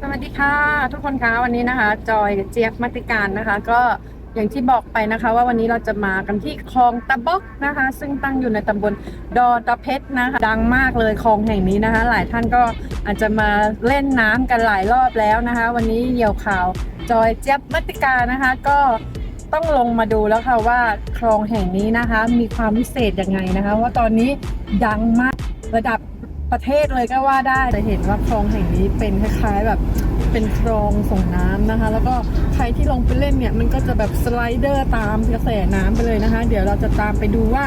สวัสดีค่ะทุกคนคะวันนี้นะคะ จอยเจี๊ยบมัติการนะคะ ก็อย่างที่บอกไปนะคะ ว่าวันนี้เราจะมากันที่คลองตะบกนะคะ ซึ่งตั้งอยู่ในตำบลดอตะเพชรนะคะ ดังมากเลยคลองแห่งนี้นะคะ หลายท่านก็อาจจะมาเล่นน้ำกันหลายรอบแล้วนะคะ วันนี้เหยี่ยวข่าวจอยเจี๊ยบมัติการนะคะ ก็ต้องลงมาดูแล้วค่ะว่าคลองแห่งนี้นะคะ มีความพิเศษยังไงนะคะ ว่าตอนนี้ดังมากระดับ ประเทศเลยก็ว่าได้ จะเห็นว่าคลองแห่งนี้เป็นคล้ายๆแบบเป็นคลองส่งน้ำนะคะ แล้วก็ใครที่ลงไปเล่นเนี่ยมันก็จะแบบสไลเดอร์ตามกระแสน้ำไปเลยนะคะ เดี๋ยวเราจะตามไปดูว่า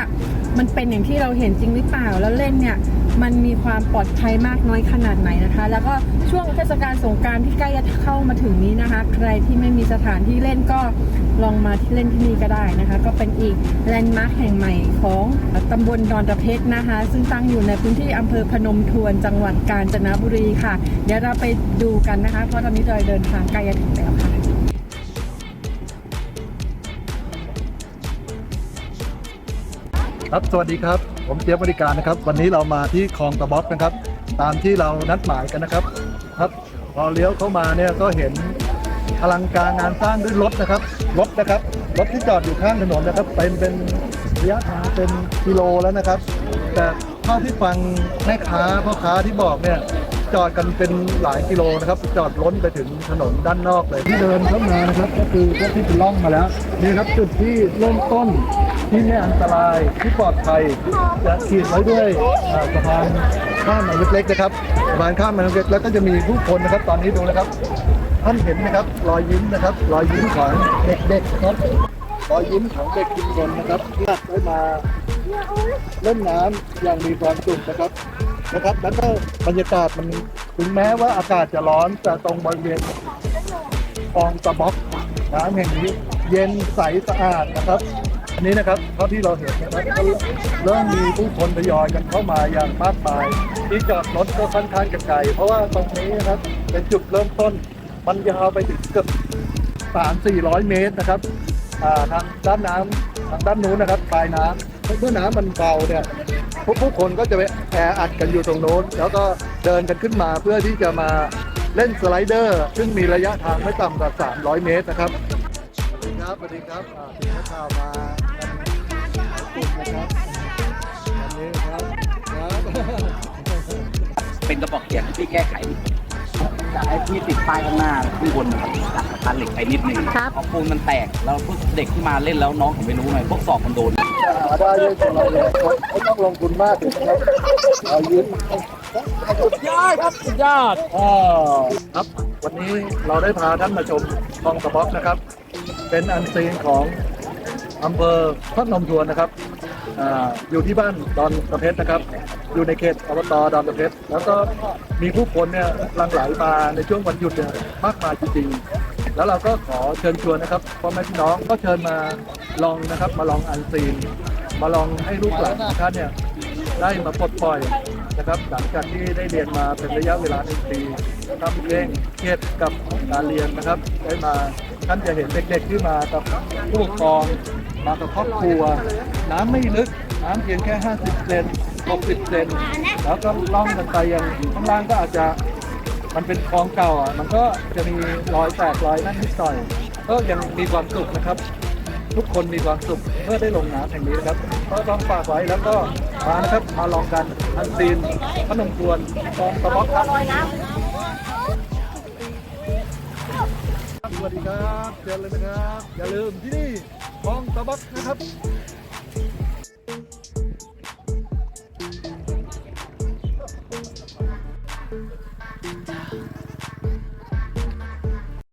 มันเป็นอย่างที่เราเห็นจริงหรือเปล่า แล้วเล่นเนี่ยมันมีความปลอดภัยมากน้อยขนาดไหนนะคะ แล้วก็ช่วงเทศกาลสงการที่ใกล้จะเข้ามาถึงนี้นะคะ ใครที่ไม่มีสถานที่เล่นก็ลองมาที่เล่นที่นี่ก็ได้นะคะ ก็เป็นอีกแลนด์มาร์คแห่งใหม่ของตำบลดอนตะเพชรนะคะ ซึ่งตั้งอยู่ในพื้นที่อำเภอพนมทวนจังหวัดกาญจนบุรีค่ะ เดี๋ยวเราไปดูกันนะคะ เพราะตอนนี้จอยเดินทางใกล้จะถึงแล้วค่ะ ครับสวัสดีครับ ผมเจี๊ยบบริการนะครับ วันนี้เรามาที่คลองตะบอกนะครับ ตามที่เรานัดหมายกันนะครับ ครับพอเลี้ยวเข้ามาเนี่ยก็เห็นอลังการงานสร้างด้วยรถนะครับรถนะครับรถที่จอดอยู่ข้างถนนนะครับเป็นเป็นระยะทางเป็นกิโลแล้วนะครับ แต่เท่าที่ฟังแม่ค้าพ่อค้าที่บอกเนี่ย จอดกันเป็นหลายกิโลนะครับ จอดล้นไปถึงถนนด้านนอกเลยที่เดินเข้ามานะครับ ก็คือพวกที่เป็นล่องมาแล้วนี่ครับจุดที่เริ่มต้นที่ไม่อันตรายที่ปลอดภัยจะขีดไว้ด้วยสะพานข้ามมาเล็กๆนะครับสะพานข้ามมาเล็กแล้วก็จะมีผู้คนนะครับ ตอนนี้ดูนะครับ ท่านเห็นไหมครับรอยยิ้มนะครับ รอยยิ้มของเด็กๆนะครับรอยยิ้มของเด็กทุกคนนะครับที่ได้มาเล่นน้ำอย่างมีความสุขนะครับ นะครับแล้วก็บรรยากาศมันถึงแม้ว่าอากาศจะร้อนแต่ตรงบริเวณคลองตะบ็อกน้ำแห่งนี้ เย็นใสสะอาดนะครับ อันนี้นะครับเท่าที่เราเห็นนะครับก็เริ่มมีผู้คนทยอยกันเข้ามาอย่างมากมาย ที่จอดรถก็ค่อนข้างจะไกลเพราะว่าตรงนี้นะครับเป็นจุดเริ่มต้นมันยาวไปถึงเกือบสามสี่ร้อยเมตรนะครับทางด้านน้ำทางด้านนู้นนะครับปลายน้ำ เมื่อน้ำมันเบาเนี่ยผู้ผู้คนก็จะไปแออัดกันอยู่ตรงโน้น แล้วก็เดินกันขึ้นมาเพื่อที่จะมาเล่นสไลเดอร์ ซึ่งมีระยะทางไม่ต่ำกว่า 300 เมตรนะครับสวัสดีครับสวัสดีครับอ่าถึงนักข่าวมากันหลายกลุ่มนะครับวันนี้ครับครับเป็นกระบอกเขียนที่แก้ไขอยากให้พี่ติดป้ายข้างหน้าข้างบนนะครับตัดสะพานเหล็กไปนิดนึงครับเพราะปูนมันแตกแล้วพวกเด็กที่มาเล่นแล้วน้องผมไม่รู้ไงพวกสอบมันโดนหา ได้ด้วยเราเลยไม่ต้องลงทุนมากถึงนะครับเอายืนสุดยอดครับสุดยอดอ่าครับวันนี้เราได้พาท่านมาชมคลองตะบ็อกนะครับ เป็นอันซีนของอำเภอพระนมทวนนะครับอ่าอยู่ที่บ้านดอนตะเพชรนะครับ อยู่ในเขตอบตดอนตะเพชรแล้วก็มีผู้คนเนี่ยหลั่งไหลมาในช่วงวันหยุดเนี่ยมากมายจริงๆแล้วเราก็ขอเชิญชวนนะครับพ่อแม่พี่น้องก็เชิญมา ลองนะครับมาลองอันซีน มาลองให้ลูกหลานของท่านเนี่ยได้มาปลดปล่อยนะครับหลังจากที่ได้เรียนมาเป็นระยะเวลาหนึ่งปีทำเองเครียดกับการเรียนนะครับ ได้มาท่านจะเห็นเด็กๆที่มากับผู้ปกครอง มากับครอบครัว น้ำไม่ลึกน้ำเพียงแค่ 50เซน60เซนแล้วก็ล่องกันไปยังข้างล่างก็อาจจะมันเป็นคลองเก่าอะมันก็จะมีรอยแตกรอยนั่นนิดหน่อย ก็ยังมีความสุขนะครับ ทุกคนมีความสุขเมื่อได้ลงน้ำแห่งนี้นะครับก็ต้องฝากไว้แล้วก็มานะครับมาลองกันอันซีนขนมกวนกองตะบ๊อกครับสวัสดีครับเจอเลยนะครับ อย่าลืมที่นี่กองตะบ๊อกนะครับ